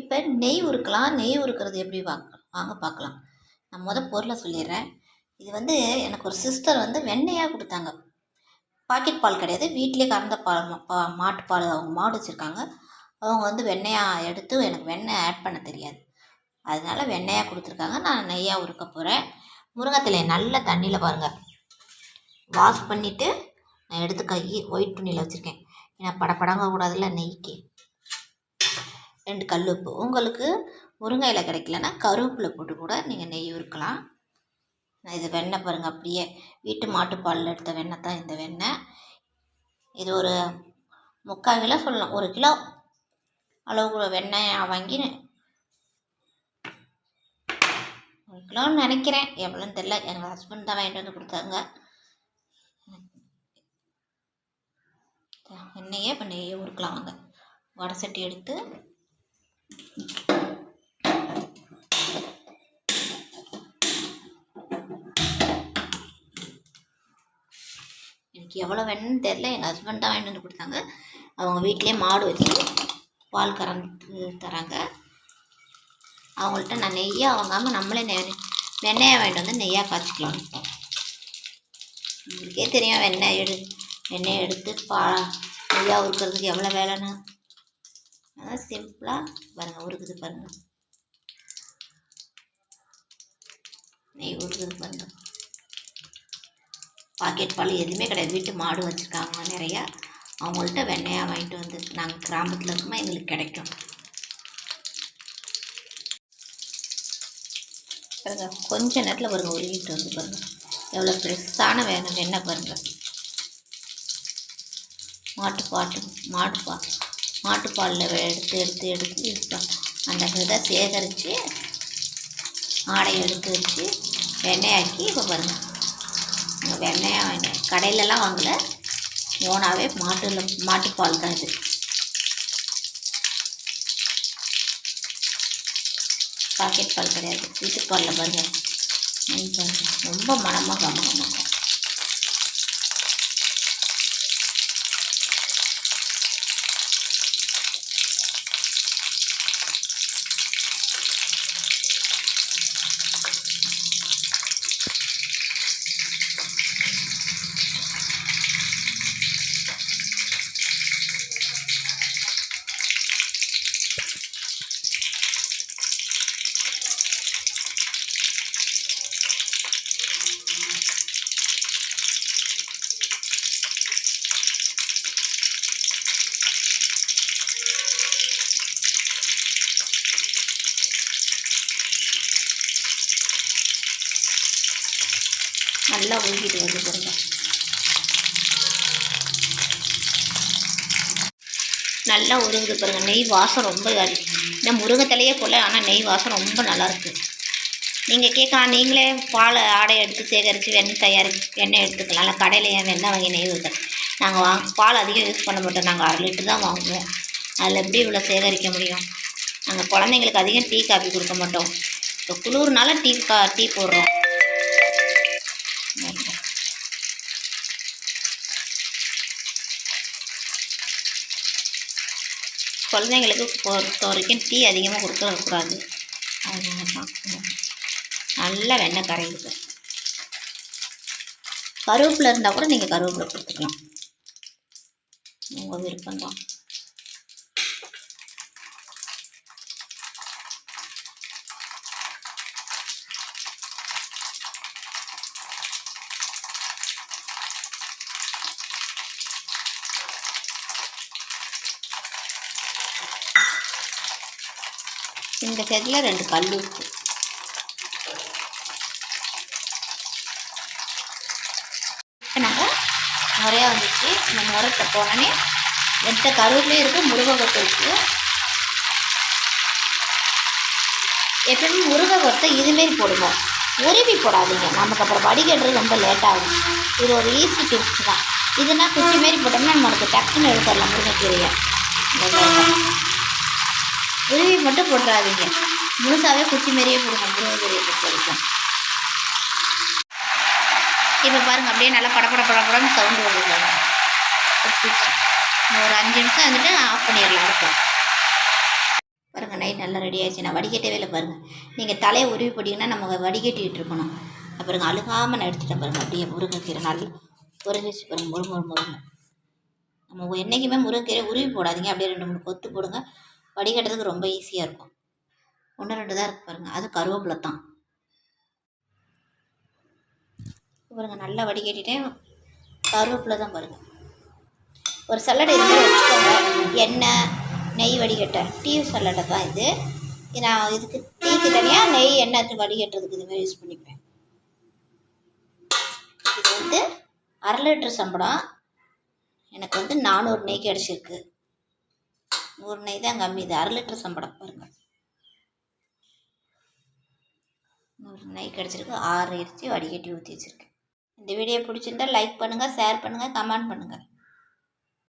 இப்போ நெய் உருக்கலாம் நெய் உருக்கிறது எப்படி வாங்க வாங்க பார்க்கலாம் நான் முதல் பொருளை சொல்லிடுறேன். இது வந்து எனக்கு ஒரு சிஸ்டர் வந்து வெண்ணெயாக கொடுத்தாங்க. பாக்கெட் பால் கிடையாது. வீட்டிலே கறந்த பால் பா பா மாட்டுப்பால் அவங்க மாடு வச்சுருக்காங்க. அவங்க வந்து வெண்ணெயாக எடுத்து எனக்கு வெண்ணெய் ஆட் பண்ண தெரியாது. அதனால வெண்ணெயாக கொடுத்துருக்காங்க. நான் நெய்யாக உருக்க போகிறேன் முருங்கைத்தலையை நல்ல தண்ணியில் பாருங்கள் வாஷ் பண்ணிவிட்டு நான் எடுத்து கை ஒயிட் துணியில் வச்சுருக்கேன். ஏன்னா படப்படங்க கூடாதுல்ல நெய்க்கு. ரெண்டு கல் உப்பு. உங்களுக்கு முருங்கை இலை கிடைக்கலன்னா கருவேப்பிலை போட்டு கூட நீங்கள் நெய் உருக்கலாம் நான் இது வெண்ணெய் பாருங்கள் அப்படியே வீட்டு மாட்டுப்பாலில் எடுத்த வெண்ணெய் தான் இந்த வெண்ணெய். இது ஒரு முக்கால் கிலோ சொல்லலாம் ஒரு கிலோ அளவு வெண்ணெய் வாங்கி ஒரு கிலோன்னு நினைக்கிறேன். எவ்வளோன்னு தெரில எங்கள் ஹஸ்பண்ட் தான் வாங்கிட்டு வந்து கொடுத்தாங்க. எண்ணெயே இப்போ நெய்யை உருக்கலாம் வாங்க. வடை சட்டி எடுத்து எனக்கு எவ்வளோ வேணும்னு தெரில எங்கள் ஹஸ்பண்ட் தான் வாங்கிட்டு வந்து கொடுத்தாங்க. அவங்க வீட்லேயே மாடு வச்சு பால் கறந்து தராங்க. அவங்கள்ட்ட நான் நெய்யாக வாங்காமல் நம்மளே நெய் வெண்ணெயை வாங்கிட்டு வந்து நெய்யாக காய்ச்சிக்கலாம் உங்களுக்கே தெரியும் வெண்ணெய் எடு வெண்ணெய் எடுத்து பா நெய்யாக உருக்கிறதுக்கு எவ்வளோ வேலைன்னு. அதான் சிம்பிளாக பாருங்கள் உருக்குது பாருங்கள் நெய் உருக்குது பாருங்கள் பாக்கெட் பால் எதுவுமே கிடையாது. வீட்டு மாடு வச்சுருக்காங்க நிறையா. அவங்கள்ட்ட வெண்ணையாக வாங்கிட்டு வந்து நாங்கள் கிராமத்தில் இருக்கும்போது எங்களுக்கு கிடைக்கும். பாருங்க கொஞ்ச நேரத்தில் பாருங்க உருகிட்டு வந்து பாருங்க. எவ்வளோ ஃப்ரெஷ்ஷான வேணும் வெண்ணெய் பாருங்க. மாட்டுப்பாட்டு மாட்டுப்பா மாட்டுப்பாலில் எடுத்து எடுத்து எடுத்து யூஸ் அந்த இதை சேகரித்து ஆடை எடுத்து வச்சு வெண்ணெயாக்கி இப்போ பாருங்கள் இங்கே வெண்ணையாக வாங்கி கடையிலலாம் வாங்கல ஓனாகவே மாட்டுல மாட்டுப்பால் தான் இது. பாக்கெட் பால் கிடையாது. வீட்டுப்பாலில் பாருங்கள் ரொம்ப மனமாக கமகமாக நல்லா ஊறிட்டு வந்து பாருங்க. நல்லா உருகுது பாருங்க. நெய் வாசம் ரொம்ப இதாகி இந்த முருங்கைத்தலையே போல ஆனால் நெய் வாசம் ரொம்ப நல்லாயிருக்கு நீங்கள் கேட்கலாம் நீங்களே பால் ஆடை எடுத்து சேகரித்து வெண்ணெய் தயாரி எண்ணெய் எடுத்துக்கலாம். இல்லை கடையில் ஏன் வெண்ணெய் வாங்கி நெய் ஊற்ற நாங்கள் வா பால் அதிகம் யூஸ் பண்ண மாட்டோம். நாங்கள் அரை லிட்டர் தான் வாங்குவோம். அதில் எப்படி இவ்வளோ சேகரிக்க முடியும்? நாங்கள் குழந்தைங்களுக்கு அதிகம் டீ காஃபி கொடுக்க மாட்டோம். இப்போ குளிர்னால டீ கா டீ போடுறோம். குழந்தைங்களுக்கு பொறுத்த வரைக்கும் டீ அதிகமாக கொடுக்கக்கூடாது அதனால தான். நல்லா வெண்ணெய் கரையுது. கருவேப்பில் இருந்தால் கூட நீங்கள் கருவேப்பிலை கொடுத்துக்கலாம். உங்கள் விருப்பம்தான். இந்த செடியில் ரெண்டு கல் உப்பு இப்போ நாங்கள் முறையாக வந்துச்சு. இந்த முறத்தை போனோடனே எந்த கருவேப்பிலையும் இருக்குது முருங்கை இருக்குது எப்பயுமே முருங்கை கொத்தை இதுமாரி போடுவோம். உருவி போடாதீங்க. நமக்கு அப்புறம் வடிகட்டுறது ரொம்ப லேட் ஆகும். இது ஒரு ஈஸி டிப்ஸ் தான். இதுனா குச்சி மாரி போட்டோம்னா நமக்கு டக்குன்னு எடுத்துடலாம் முருங்கைக்கீரையை. உருவி மட்டும் போட்டுறாதீங்க. முழுசாகவே குச்சி மாரியே போடுங்க. முருங்கைக்கீரையை பொறுத்த வரைக்கும் இப்போ பாருங்க அப்படியே நல்லா படப்பட படபடன்னு சவுண்டு வருது ஒரு அஞ்சு நிமிஷம் வந்துட்டு ஆஃப் பண்ணிடலாம் இருக்கும் பாருங்கள் நைட் நல்லா ரெடி ஆயிடுச்சு. நான் வடிகட்டவே இல்லை பாருங்கள் நீங்கள் தலையை உருவி போட்டிங்கன்னா நம்ம வடிகட்டிகிட்டு இருக்கணும். அப்புறம் அழுகாமல் நான் எடுத்துட்டேன் பாருங்கள் அப்படியே முருங்கைக்கீரை நல்லா உறிஞ்சிச்சு பாருங்கள் முரு முரு முருங்க நம்ம என்றைக்குமே முருங்கைக்கீரை உருவி போடாதீங்க. அப்படியே ரெண்டு மூணு கொத்து போடுங்க. வடிகட்டுறதுக்கு ரொம்ப ஈஸியாக இருக்கும். ஒன்று ரெண்டு தான் இருக்குது பாருங்கள் அது கருவேப்பிலை தான். பாருங்கள் நல்லா வடிகட்டிட்டேன். கருவேப்பிலை தான் பாருங்கள் ஒரு சல்லடை இருந்து வச்சுக்கோங்க. எண்ணெய் நெய் வடிகட்ட. டீ சல்லடை தான் இது. இது நான் இதுக்கு டீக்கு தனியாக நெய் எண்ணெய் வடிகட்டுறதுக்கு இதுமாதிரி யூஸ் பண்ணிப்பேன். இது வந்து அரை லிட்டர் சம்பளம். எனக்கு வந்து நானூறு நெய் கிடச்சிருக்கு. நூறு நெய் தான் கம்மி. இது அரை லிட்டர் சம்பளம் பாருங்கள் நூறு நெய் கிடச்சிருக்கு. ஆறு இறைச்சி வடிகட்டி ஊற்றி வச்சுருக்கேன். இந்த வீடியோ பிடிச்சிருந்தா லைக் பண்ணுங்கள் ஷேர் பண்ணுங்கள் கமெண்ட் பண்ணுங்கள்